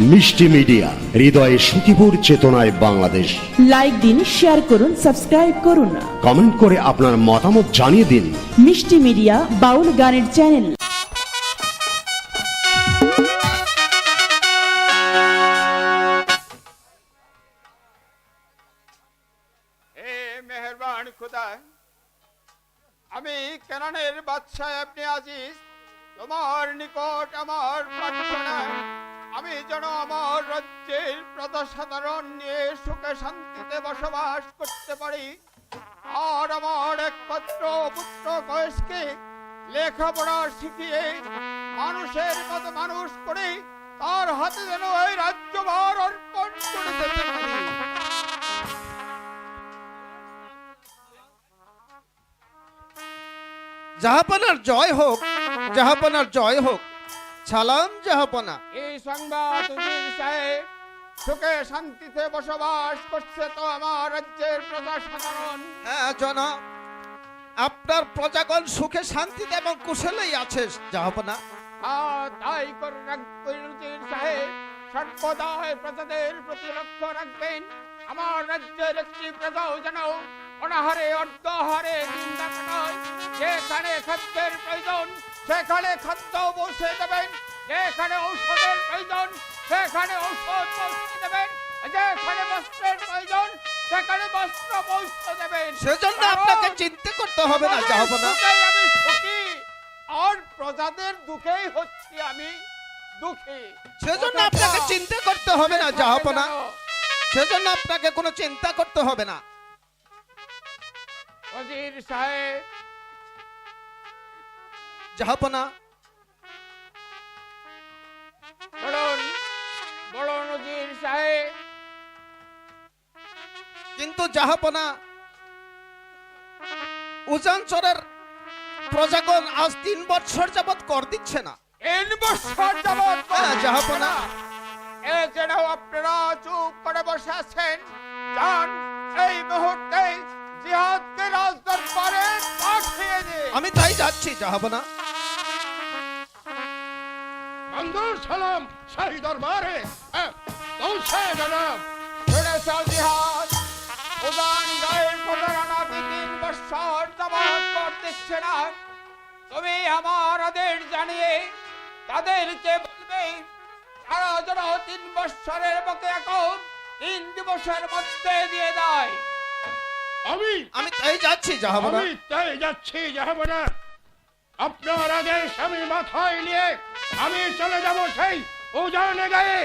মিষ্টি মিডিয়া হৃদয়ে সুখীপুর চেতনায় বাংলাদেশ। লাইক দিন শেয়ার করুন সাবস্ক্রাইব করুন। কমেন্ট করে আপনার মতামত জানিয়ে দিন। মিষ্টি মিডিয়া বাউল গানের চ্যানেল হে মেহরবান খুদা আমি কেনানের বাদশাহ আপনি আজিজ। তোমার নিকট আমার প্রার্থনা। আমি যেন আমার রাজ্যের প্রজাসাধারণ নিয়ে সুখে শান্তিতে বসবাস করতে পারি। আর আমার একমাত্র পুত্র কয়েসকে লেখাপড়া শিখিয়ে মানুষের মতো মানুষ করে তার হাতে যেন এই রাজ্যভার অর্পণ করে দিতে জাহাপনার জয় হোক জাহাপনার জয় হোক সালাম জাহাপনা এই সংবাদ সাহেব সুখে শান্তিতে বসবাস করছে তো আমার রাজ্যের প্রজা সাধারণ হ্যাঁ জনাব আপনার প্রজাগণ সুখে শান্তিতে এবং কুশলেই আছে জাহাপনা তাই করে রাখবেন সাহেব সর্বদাই প্রজাদের প্রতি লক্ষ্য রাখবেন। আমার রাজ্যের একটি প্রজাও যেন অনাহারে অর্ধহারে না যেখানে খাদ্যের প্রয়োজন সেখানে খাদ্য বসে দেবেন। যেখানে ঔষধের প্রয়োজন সেখানে ঔষধ পৌঁছে দেবেন। যেখানে বস্ত্রের প্রয়োজন সেখানে বস্ত্র পৌঁছে দেবেন। সেজন্য আপনাকে চিন্তা করতে হবে না দুঃখেই আমি সুখী আর প্রজাদের দুঃখেই হচ্ছি আমি দুঃখী। সেজন্য আপনাকে চিন্তা করতে হবে না জাহাপনা যেন সেজন্য আপনাকে কোনো চিন্তা করতে হবে না। ওজির সাহেব জাহাপনা বলুন বলুন ওজির সাহেব কিন্তু জাহাপনা উজানচরের প্রজাগণ আজ তিন বছর যাবৎ কর দিচ্ছে না তিন বছর যাবৎ জাহাপনা। এ যেন আপনারা চুপ করে বসে আছেন যান এই মুহূর্তে পাঠিয়ে আমি তাই যাচ্ছি মঞ্জুর সালাম শাহী দরবারে। পৌঁছে জিহাদ গায়ের কর না। তুমি আমার আদেশ জানিয়ে তাদেরকে বলবে তারা যেন তিন বছরের মতো এখন তিন দিবসের মধ্যে দিয়ে দেয়। আমি আমি তাই যাচ্ছি জাহাপনা আমি তাই যাচ্ছি যাহাবনা আপনার আদেশ আমি মাথায় নিয়ে আমি চলে যাব সেই উজানে গায়ে।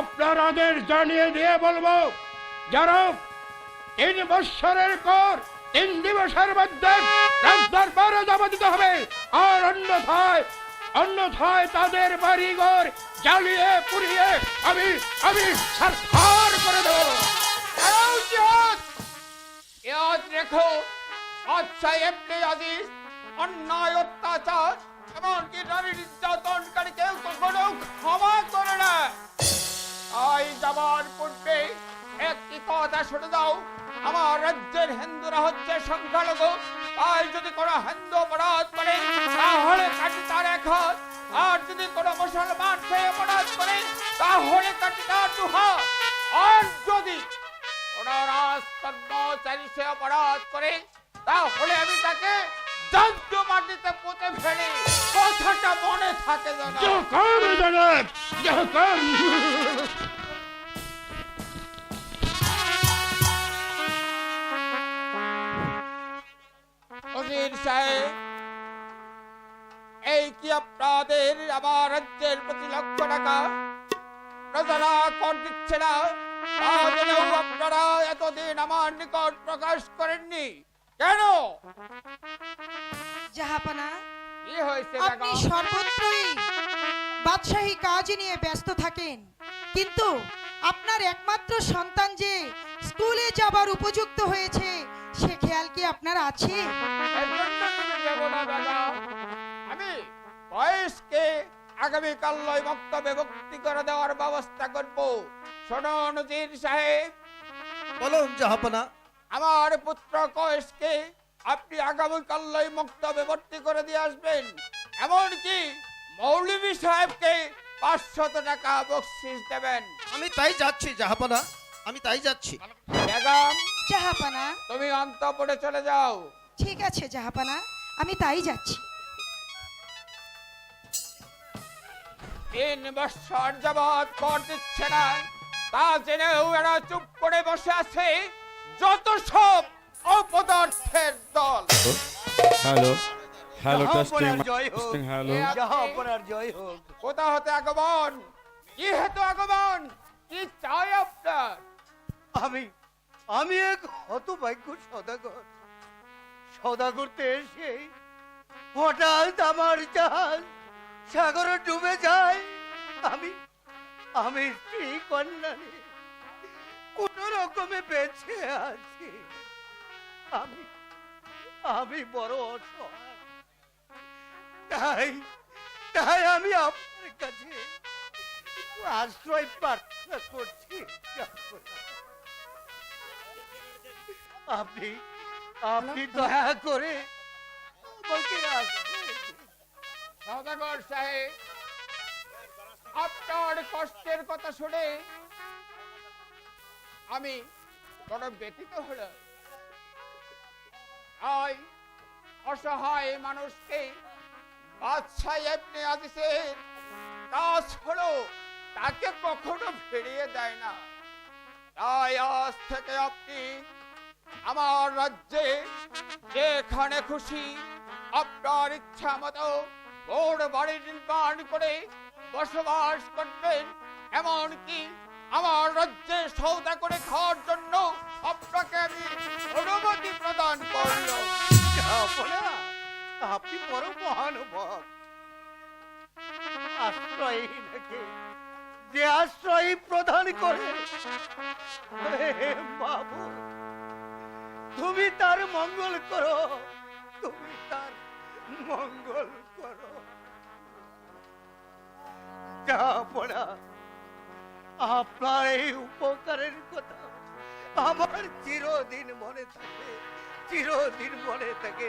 আপনার আদেশ জানিয়ে দিয়ে বলব যারা তিন বৎসরের পর তিন দিবসের মধ্যে রাজদরবারে জমা দিতে হবে আর অন্যথায় অন্যথায় তাদের বাড়িঘর জ্বালিয়ে পুড়িয়ে আমি আমি সরকার করে দেবো। ইয়াদ রেখো আচ্ছা এমনি আজিজ, অন্যায়, অত্যাচার এমনকি নারী নির্যাতনকারী কেউ কখনো ক্ষমা করে না। তাই যাবার পূর্বে একটি কথা শুনে দাও আমার রাজ্যের হিন্দুরা হচ্ছে সংখ্যালঘু, তাই যদি কোনো হিন্দু অপরাধ করে, তাহলে কাটি তার এক আর যদি কোনো মুসলমান সে অপরাধ করে, তাহলে কাটি তার দু আর যদি অপরাধ করে তাহলে আমি তাকে মাটিতে পুঁতে ফেলি। কথাটা মনে থাকে এই কি আপনাদের আমার রাজ্যের প্রতি লক্ষ টাকা? প্রজারা কর দিচ্ছে না। আপনারা এতদিন আমার নিকট প্রকাশ করেননি। কেন? জাহাপানা আপনি সর্বত্রই বাদশাহী কাজ নিয়ে ব্যস্ত থাকেন। কিন্তু আপনার একমাত্র সন্তান যে স্কুলে যাবার উপযুক্ত হয়েছে সে খেয়াল কি আপনার আছে। আমি বয়সকে আগামীকাল লয় বক্তব্যে ভক্তি করে দেওয়ার ব্যবস্থা করব। শোনো নজির সাহেব। বলুন জাহাপনা। আমার পুত্র কয়েসকে আপনি আগামীকাল লয় বক্তব্যে ভর্তি করে দিয়ে আসবেন। এমনকি মৌলভী সাহেবকে পাঁচশত টাকা বকশিস দেবেন। আমি তাই যাচ্ছি জাহাপনা। আমি তাই যাচ্ছি। বেগম জাহাপানা। তুমি অন্তপুরে চলে যাও। ঠিক আছে জাহাপানা। আমি তাই যাচ্ছি। তিন বছর যাবৎ কর দিচ্ছে না। তা জেনেও এরা চুপ করে বসে আছে যত সব অপদার্থের দল। Hello? Hello? Testing. Testing hello? আছে, জয় হোক। কোথা হতে আগমন? কি হেতু আগমন? কি চাই আপনার? আমি আমি এক হতভাগ্য সদাগর। সদা করতে এসে হঠাৎ আমার জাহাজ সাগরে ডুবে যায়। আমি আমি স্ত্রী কন্যা নিয়ে কোন রকমে বেঁচে আছি। আমি আমি বড় তাই তাই আমি আপনার কাছে আশ্রয় প্রার্থনা করছি। আপনি আপনি দয়া করে আমাকে আশ্রয় সাহেব আপনার কষ্টের কথা শুনে আমি বড় ব্যতীত তাই অসহায় মানুষকে হলো তাকে কখনো ফিরিয়ে দেয় না। তাই আজ থেকে আপনি আমার রাজ্যে যেখানে খুশি আপনার ইচ্ছা মতো বড় বাড়ি নির্মাণ করে বসবাস করবেন। এমনকি আমার রাজ্যে সৌদা করে খাওয়ার জন্য আপনাকে আমি অনুমতি প্রদান জাহাপনা, আপনি বড় মহানুভব আশ্রয়হীনকে যে আশ্রয় প্রদান করে। বাবু তুমি তার মঙ্গল করো। তুমি তার মঙ্গল করো। আপনার এই উপকারের কথা আমার চিরদিন মনে থাকে, চিরদিন মনে থাকে।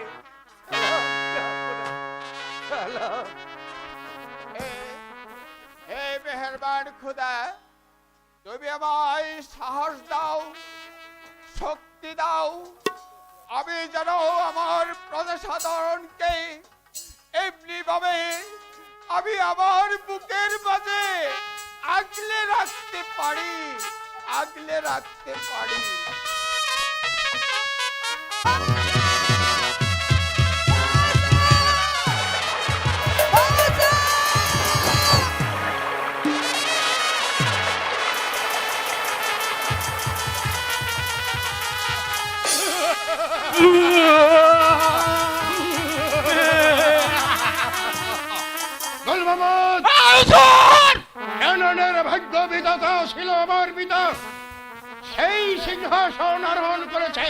মেহেরবান তুমি আমায় সাহস দাও, শক্তি দাও। আমি যেন আমার প্রজাসাধারণকে এমনি ভাবে আমি আমার বুকের মাঝে আগলে রাখতে পারি আগলে রাখতে পারি। গোলমামদ এননের ভাগ্য বিধাতা ছিল আমার পিতা। সেই সিংহাসন আরোহণ করেছে।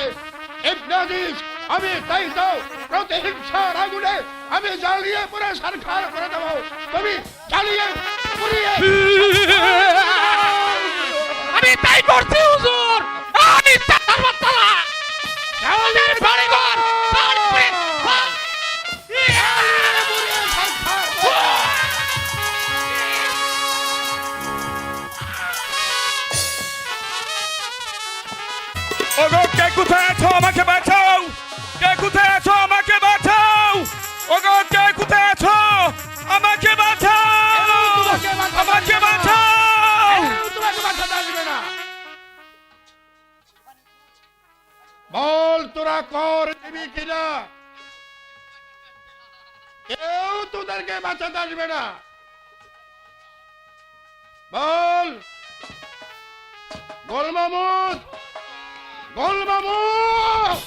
ইবনাদিস আমি তাই তো প্রতিহিংসার আগুনে আমি জ্বালিয়ে পুরে সরকার করে দেব। তুমি জ্বালিয়ে পুড়িয়ে আমি তাই কর, দিবি কিনা? কেউ তোদেরকে বাঁচাতে আসবে না। বল। গোল মামুদ। গোল মামুদ।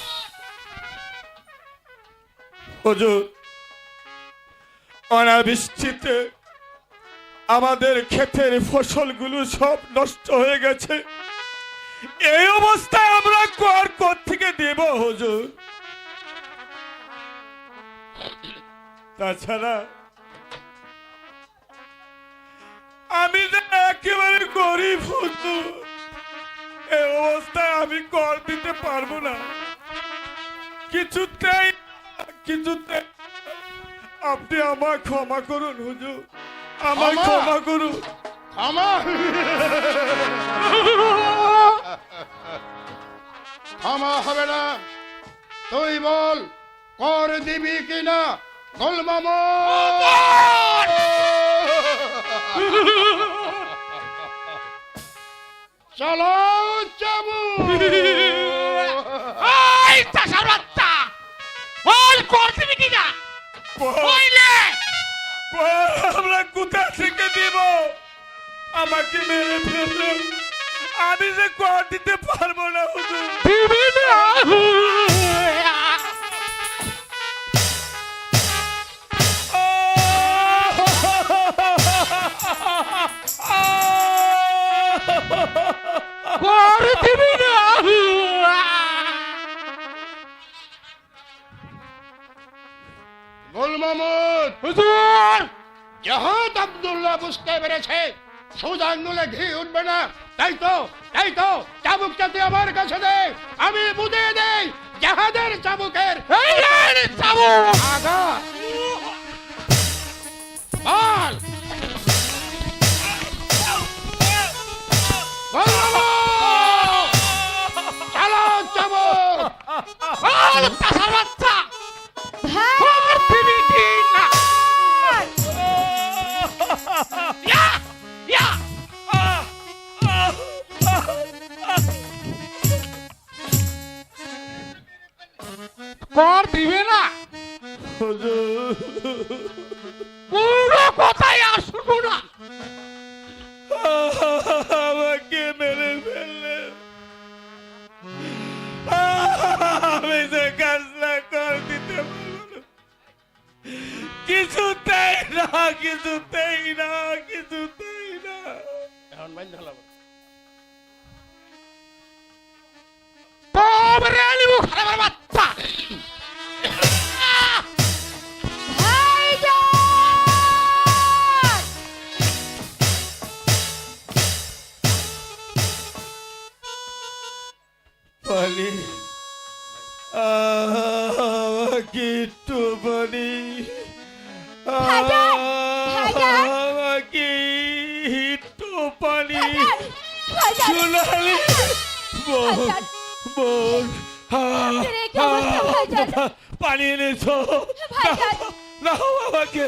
হুজুর, অনাবৃষ্টিতে আমাদের ক্ষেতের ফসলগুলো সব নষ্ট হয়ে গেছে। এই অবস্থায় আমরা কর থেকে দেব হুজুর? তাছাড়া আমি যে একেবারে গরিব হুজুর এই অবস্থায় আমি কর দিতে পারব না। কিছুতেই কিছুতে আপনি আমার ক্ষমা করুন হুজুর। আমায় ক্ষমা। ক্ষমা করুন। আমার ক্ষমা হবে না। তুই বল কর দিবি কিনা? গোলমাম চলো চাবু বল করছিবি কিনা? কইলে আমরা কোথা থেকে দিব? আমাকে মেরে ফেলল। আমি যে কর দিতে পারব না হুজুর। ঘি উঠবে না। তাই তো তাই তো চাবুকটা তুই আমার কাছে দে। আমি বুঝিয়ে দেই জাহাদের চাবুকের বল। চালো চাবুক। বাচ্চা। কিছুতেই না কিছুতেই না এখন বাইন্ধ হলাম। তবে আলিমু খারাপের সোনালি। বোন বোন পানি এনেছো। নাও আমাকে।